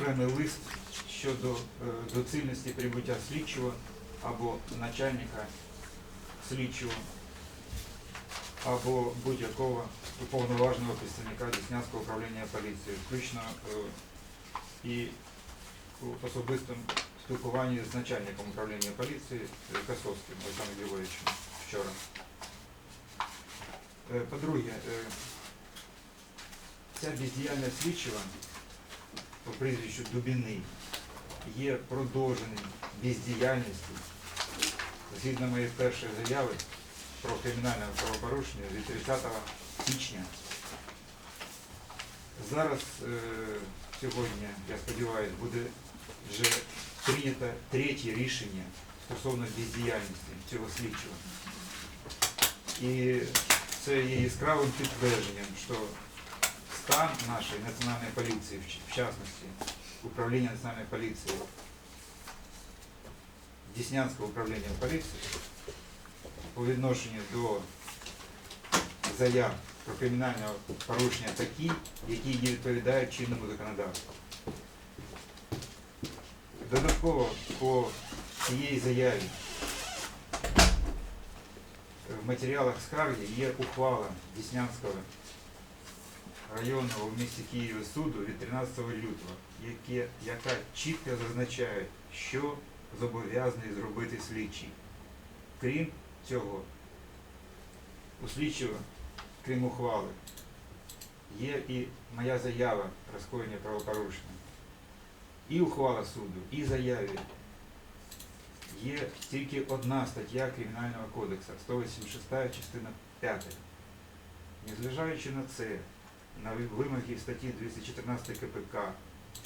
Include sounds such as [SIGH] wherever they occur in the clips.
окремий лист щодо е, доцільності прибуття слідчого або начальника слідчого або будь-якого уповноваженого представника Деснянського управління поліції, включно е, і у особистому спілкуванні з начальником управління поліції Косовським Олександром Григорьовичем вчора. Е, По-друге, ця бездіяльність слідчого по прізвищу Дубіний є продовженням бездіяльності згідно моєї першої заяви про кримінальне правопорушення від 30 січня. Зараз е, сьогодні, я сподіваюся, буде вже прийнято третє рішення стосовно бездіяльності цього слідчого. І це є яскравим підтвердженням, що стан нашої національної поліції, в ч- в частності управління національної поліції, Деснянського управління поліції по відношенню до заяв про кримінальне порушення такі, які не відповідають чинному законодавству. Додатково по цієї заяві в матеріалах скарги є ухвала Деснянського районного в місті Києві суду від 13 лютого, яке, яка чітко зазначає, що зобов'язаний зробити слідчий. Крім цього, у слідчого, крім ухвали, є і моя заява про скоєння правопорушення. І ухвала суду, і заяві є тільки одна стаття Кримінального кодексу, 186 частина 5. Незважаючи на це, на вимоги статті 214 КПК,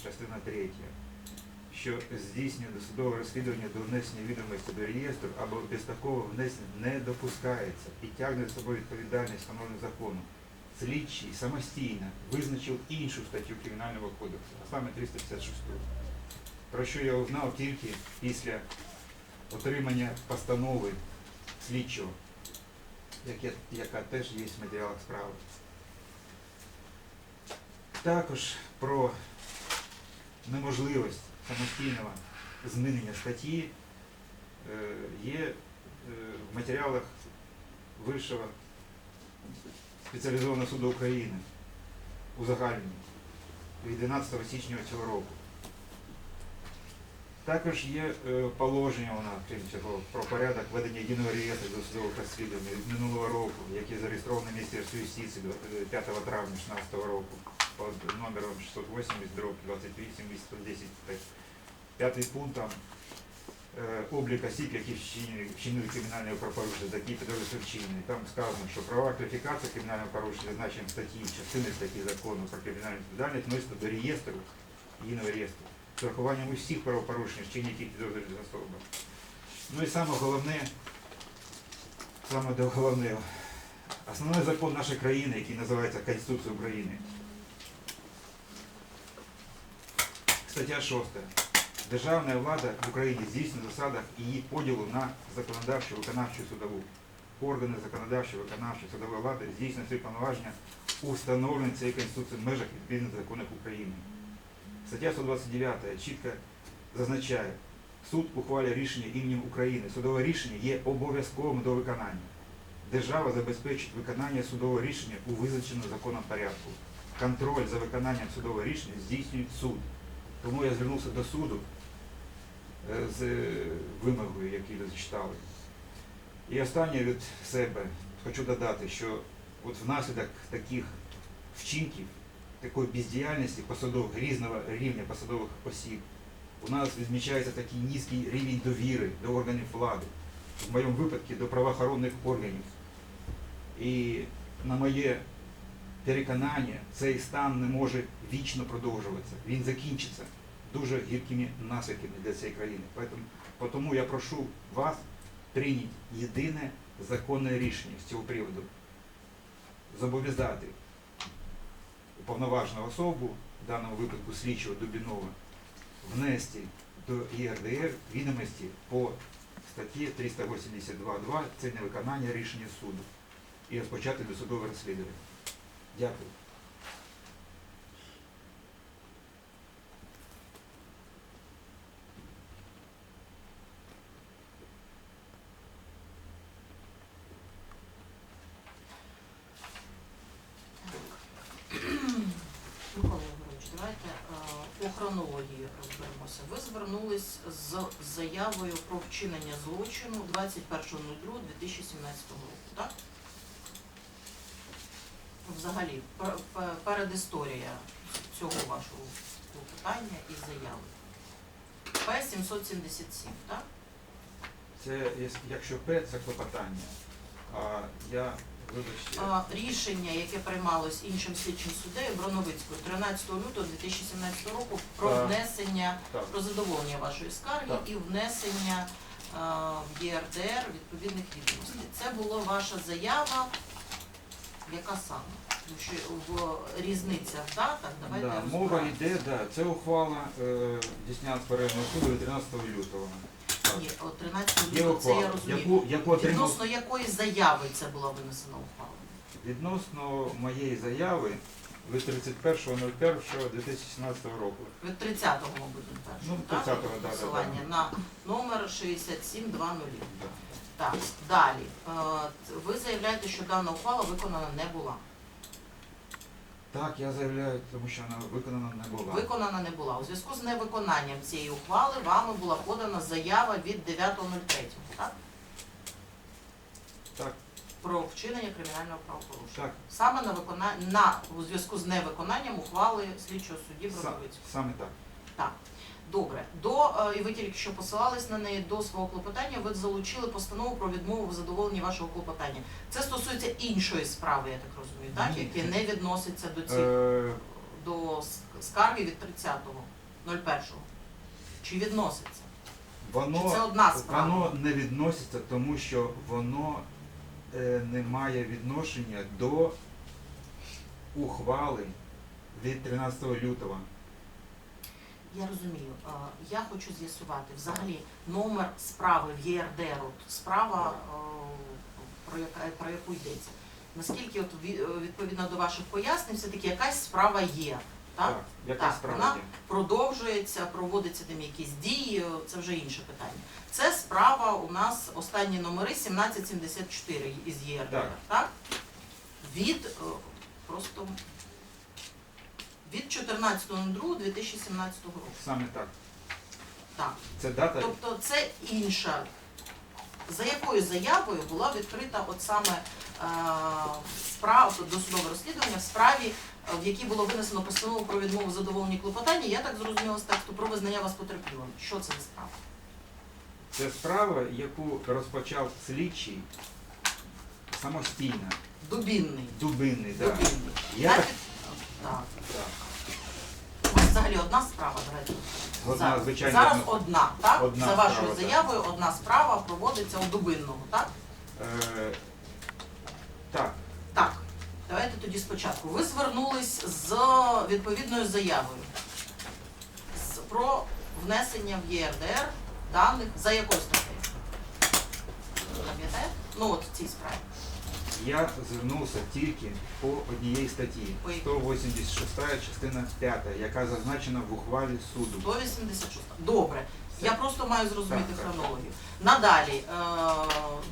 частина 3, що здійснює досудове розслідування до внесення відомості до реєстру або без такого внесення не допускається і тягне за собою відповідальність встановлену законом. Слідчий самостійно визначив іншу статтю Кримінального кодексу, а саме 356, про що я узнав тільки після отримання постанови слідчого, яка теж є в матеріалах справи. Також про неможливість самостійного змінення статті е, є е, в матеріалах Вищого спеціалізованого суду України узагальнені від 12 січня цього року. Також є е, положення у нас, крім цього, про порядок ведення єдиного реєстру досудових розслідувань від минулого року, який зареєстрований в Міністерстві юстиції е, 5 травня 2016 року під номером 680 дроб 28 810. П'ятий пункт там е, облік осіб, які вчинили, кримінальне правопорушення, такі підрозділи вчинені. Там сказано, що права кваліфікації кримінального порушення, зазначені статті, частини статті закону про кримінальну відповідальність, вносяться до реєстру, єдиного реєстру, з урахуванням усіх правопорушень, вчинені яких підрозділів особи. Ну і саме головне, саме [LAUGHS] головне, основний закон нашої країни, який називається Конституція України. Стаття 6. Державна влада в Україні здійснює в засадах її поділу на законодавчу, виконавчу судову. Органи законодавчої, виконавчої, судової влади здійснюють свої повноваження у встановленні цієї Конституції в межах відповідних законів України. Стаття 129 чітко зазначає, суд ухвалює рішення іменем України. Судове рішення є обов'язковим до виконання. Держава забезпечить виконання судового рішення у визначеному законом порядку. Контроль за виконанням судового рішення здійснює суд. Тому я звернувся до суду е, з вимогою, яку ви зачитали. І останнє від себе хочу додати, що от внаслідок таких вчинків, такої бездіяльності посадових, різного рівня посадових осіб, у нас відмічається такий низький рівень довіри до органів влади, в моєму випадку до правоохоронних органів. І на моє переконання, цей стан не може вічно продовжуватися. Він закінчиться дуже гіркими наслідками для цієї країни. Поэтому, тому я прошу вас прийняти єдине законне рішення з цього приводу. Зобов'язати уповноважену особу, в даному випадку слідчого Дубінова, внести до ЄРДР відомості по статті 382.2 це невиконання рішення суду і розпочати досудове розслідування. Дякую. Микола давайте е, по розберемося. Ви звернулись з заявою про вчинення злочину 21.02.2017 року, так? Взагалі, пер- пер- передісторія цього вашого клопотання і заяви. П-777, так? Це якщо П, це клопотання. А я, вибачте, Рішення, яке приймалось іншим слідчим суддею Броновицькою 13 лютого 2017 року про внесення так. про задоволення вашої скарги Так. і внесення в ЄРДР відповідних відомостей. Це була ваша заява, яка саме? Тому що в різниця в датах, давайте Да, мова йде, да, це ухвала е, Діснянського районного суду від 13 лютого. Так. Ні, о 13 Є лютого, це я ухвала, розумію. яку, яку отримав Відносно якої заяви це була винесена ухвала? відносно моєї заяви від 31.01.2017 року. Від 30-го, мабуть, першого, Ну, так? 30-го, да, да, Посилання да. на номер 6720. Да. Так, далі. Е, ц- Ви заявляєте, що дана ухвала виконана не була. Так, я заявляю, тому що вона виконана не була. Виконана не була. У зв'язку з невиконанням цієї ухвали вами була подана заява від 9.03, так? Так, Про вчинення кримінального правопорушення. так, Саме на виконання на у зв'язку з невиконанням ухвали слідчого судді са- Броновицького. саме так. Так. Добре, до е, і ви тільки що посилались на неї до свого клопотання. Ви залучили постанову про відмову в задоволенні вашого клопотання. Це стосується іншої справи, я так розумію, так? Яке не відноситься до цих Е, до скарги від 30.01. Чи відноситься? воно, Чи це одна справа? воно не відноситься, тому що воно е, не має відношення до ухвали від 13 лютого. Я розумію. Я хочу з'ясувати взагалі номер справи в ЄРДР, от справа, е, про, яка, про яку йдеться. Наскільки от е, відповідно до ваших пояснень, все-таки якась справа є, так? яка Так, справа вона є? продовжується, проводиться там якісь дії, е, це вже інше питання. Це справа у нас останні номери 1774 із ЄРДР, так? Так. Від просто від 14.02.2017 року. Саме так. Так. Це дата. Тобто це інша. За якою заявою була відкрита от саме е, справа досудове розслідування в справі, в якій було винесено постанову про відмову задоволення клопотання, я так зрозуміла з тексту про визнання вас потерпілим. Що це за справа? Це справа, яку розпочав слідчий самостійно, Дубінний. дубинний. Да. Дубінний. Я Так, так, так. Взагалі одна справа, давайте. Одна, зараз. звичайно, Зараз одна. одна, так? Одна За вашою справа, заявою одна справа проводиться у Дубинного, так? Е, так, Так, давайте тоді спочатку. Ви звернулись з відповідною заявою з, про внесення в ЄРДР даних за якою статтею? Пам'ятаєте? Ну от в цій справі. Я звернувся тільки по однієї статті, 186 частина 5, яка зазначена в ухвалі суду. 186. Добре. Я просто маю зрозуміти Так, так. хронологію. Надалі е,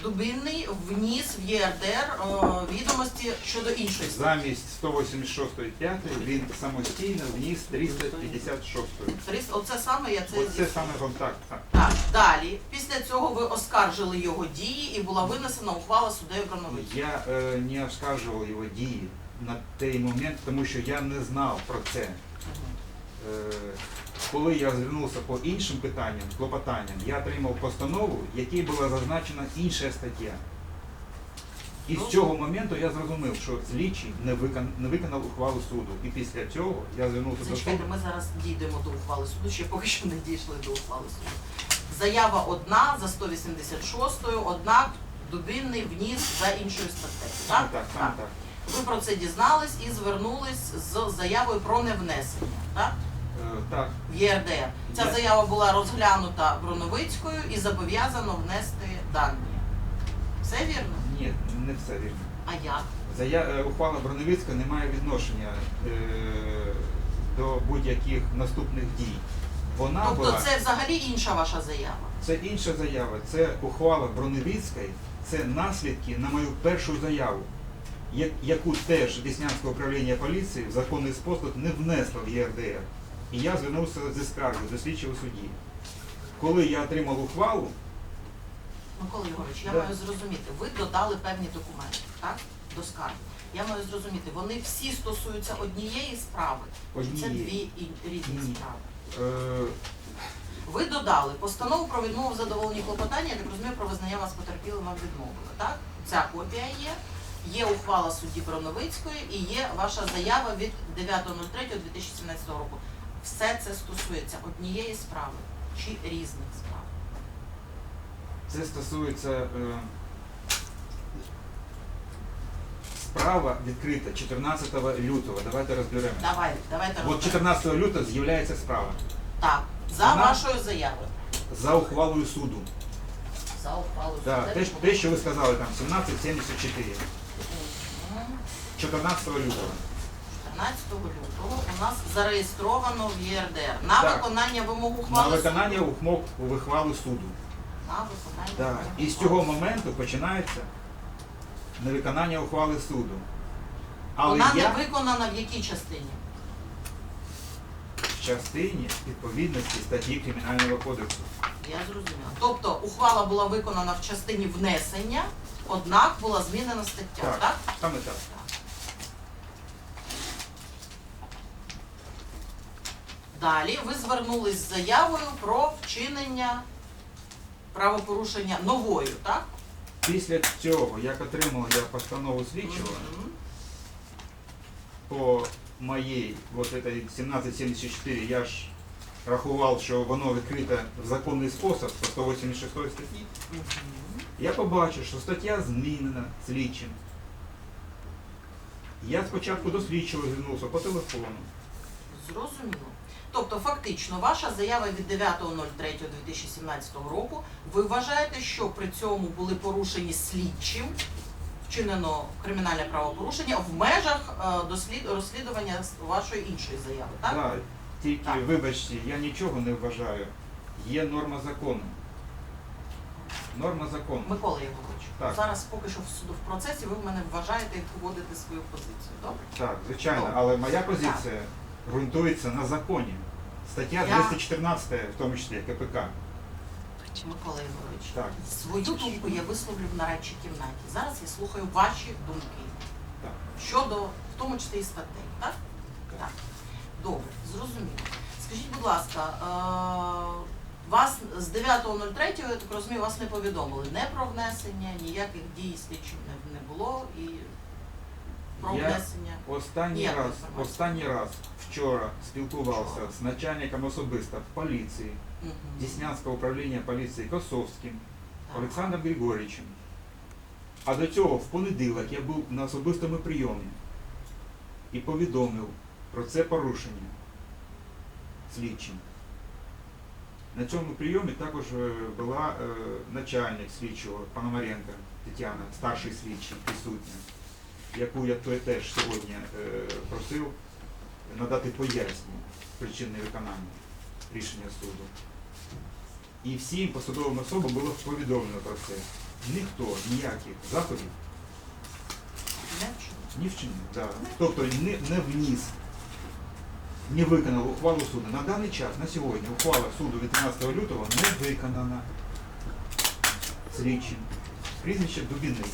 Дубинний вніс в ЄРДР е, відомості щодо іншої статті. Замість 186 5 він самостійно вніс 356. Трис- Оце саме я це Оце саме контакт. Так. Далі. Після цього ви оскаржили його дії і була винесена ухвала суддею Броновича. Я е, не оскаржував його дії на той момент, тому що я не знав про це. Е, коли я звернувся по іншим питанням, клопотанням, я отримав постанову, в якій була зазначена інша стаття. І Ну, з цього моменту я зрозумів, що слідчий не, викон, не виконав ухвалу суду. І після цього я звернувся до Зачекайте, суду. ми зараз дійдемо до ухвали суду, ще поки що не дійшли до ухвали суду. Заява одна за 186-ю, однак Дубинний вніс за іншою статтею. Саме Так? так, так. Ви про це дізнались і звернулись з заявою про невнесення так? Е, так, в ЄРДР. Ця Є. заява була розглянута Броновицькою і зобов'язано внести дані. Все вірно? ні, не все вірно. А як? Зая... е, Ухвала Броневицька не має відношення е... до будь-яких наступних дій. Вона Тобто була це взагалі інша ваша заява. це інша заява. Це ухвала Броневицької, це наслідки на мою першу заяву. я- яку теж Деснянське управління поліції в законний спосіб не внесло в ЄРДР. І я звернувся зі скаргою до слідчого судді. Коли я отримав ухвалу, Микола Єгорович, я Да. маю зрозуміти, ви додали певні документи, так? До скарги. Я маю зрозуміти, вони всі стосуються однієї справи, чи це Однієї. дві і- різні Ні. справи. Е, Ви додали постанову про відмову в клопотання, я так розумію, про визнання вас потерпілим вам відмовили, так? Ця копія є. Є ухвала судді Броновицької і є ваша заява від 9.03.2017 року. Все це стосується однієї справи чи різних справ. це стосується е, справа відкрита 14 лютого. Давайте розберемо. Давай, давайте От розберемо. 14 лютого з'являється справа Так, за Вона- вашою заявою. за ухвалою суду. За ухвалою Да, суду. те, те, що ви сказали, там 1774. 14 лютого. 14 лютого у нас зареєстровано в ЄРДР на Так. виконання вимог На ухвали виконання суду. умов ухвали суду. На виконання Да. вимог І з цього моменту починається невиконання ухвали суду. Але Вона я не виконана в якій частині? в частині відповідності статті Кримінального кодексу. Я зрозуміла. Тобто ухвала була виконана в частині внесення, однак була змінена стаття, так? Так, саме так. Далі ви звернулись з заявою про вчинення правопорушення новою, так? Після цього, як отримав я постанову слідчого по моїй вот этой 1774, я ж рахував, що воно відкрите в законний спосіб по 186 статті. Я побачив, що стаття змінена слідчим. Я спочатку до слідчого звернувся по телефону. Зрозуміло. Тобто, фактично, ваша заява від 9.03.2017 року, ви вважаєте, що при цьому були порушені слідчим, вчинено кримінальне правопорушення в межах е, дослід... розслідування вашої іншої заяви, так? Да, тільки, Так. вибачте, я нічого не вважаю. Є норма закону. Норма закону. Микола Євгенович, Так. зараз поки що в суду в процесі ви в мене вважаєте і поводите свою позицію. Добре? Так, звичайно, Добре. але моя позиція ґрунтується на законі. Стаття Я- 214, в тому числі КПК. Микола Євгенович, Так. свою думку я висловлю в нарадчій кімнаті. Зараз я слухаю ваші думки. Так. Щодо, в тому числі і статей, так? Так. Добре, зрозуміло. Скажіть, будь ласка, е, вас з 9.03, я так розумію, вас не повідомили не про внесення, ніяких дій слідчим не, не було і про Я внесення. Останній Ніякої раз, останній раз вчора спілкувався Вчора. з начальником особисто поліції Мгм. Діснянського управління поліції Косовським Так. Олександром Григорьовичем. А до цього в понеділок я був на особистому прийомі і повідомив про це порушення слідчим. На цьому прийомі також е, була е, начальник слідчого Пономаренка Тетяна, старший слідчий, присутня, яку я теж сьогодні е, просив надати пояснення причин невиконання рішення суду. І всім посадовим особам було повідомлено про це. Ніхто ніяких заходів Не не вчинив. Да. Тобто не, не вніс, не виконав ухвалу суду. На даний час, на сьогодні, ухвала суду від 13 лютого не виконана слідчим. Прізвище Дубіний.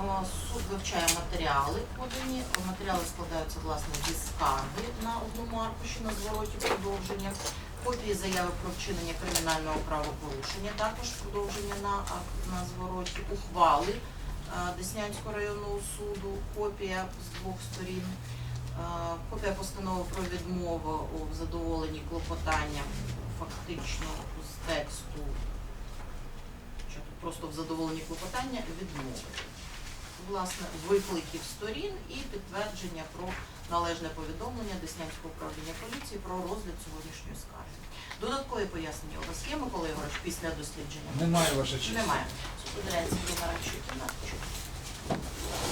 Суд вивчає матеріали подані. Матеріали складаються власне зі скарги на одному аркуші на звороті продовження. Копії заяви про вчинення кримінального правопорушення, також продовження на на звороті, ухвали Деснянського районного суду, копія з двох сторін, копія постанови про відмову у задоволенні клопотання фактично з тексту просто в задоволенні клопотання відмовити. Власне, викликів сторін і підтвердження про належне повідомлення Деснянського управління поліції про розгляд сьогоднішньої скарги. Додаткові пояснення у вас є, Микола Ігорович, після дослідження? Немає ваша честь. Немає. Суд видаляється до нарадчої кімнати.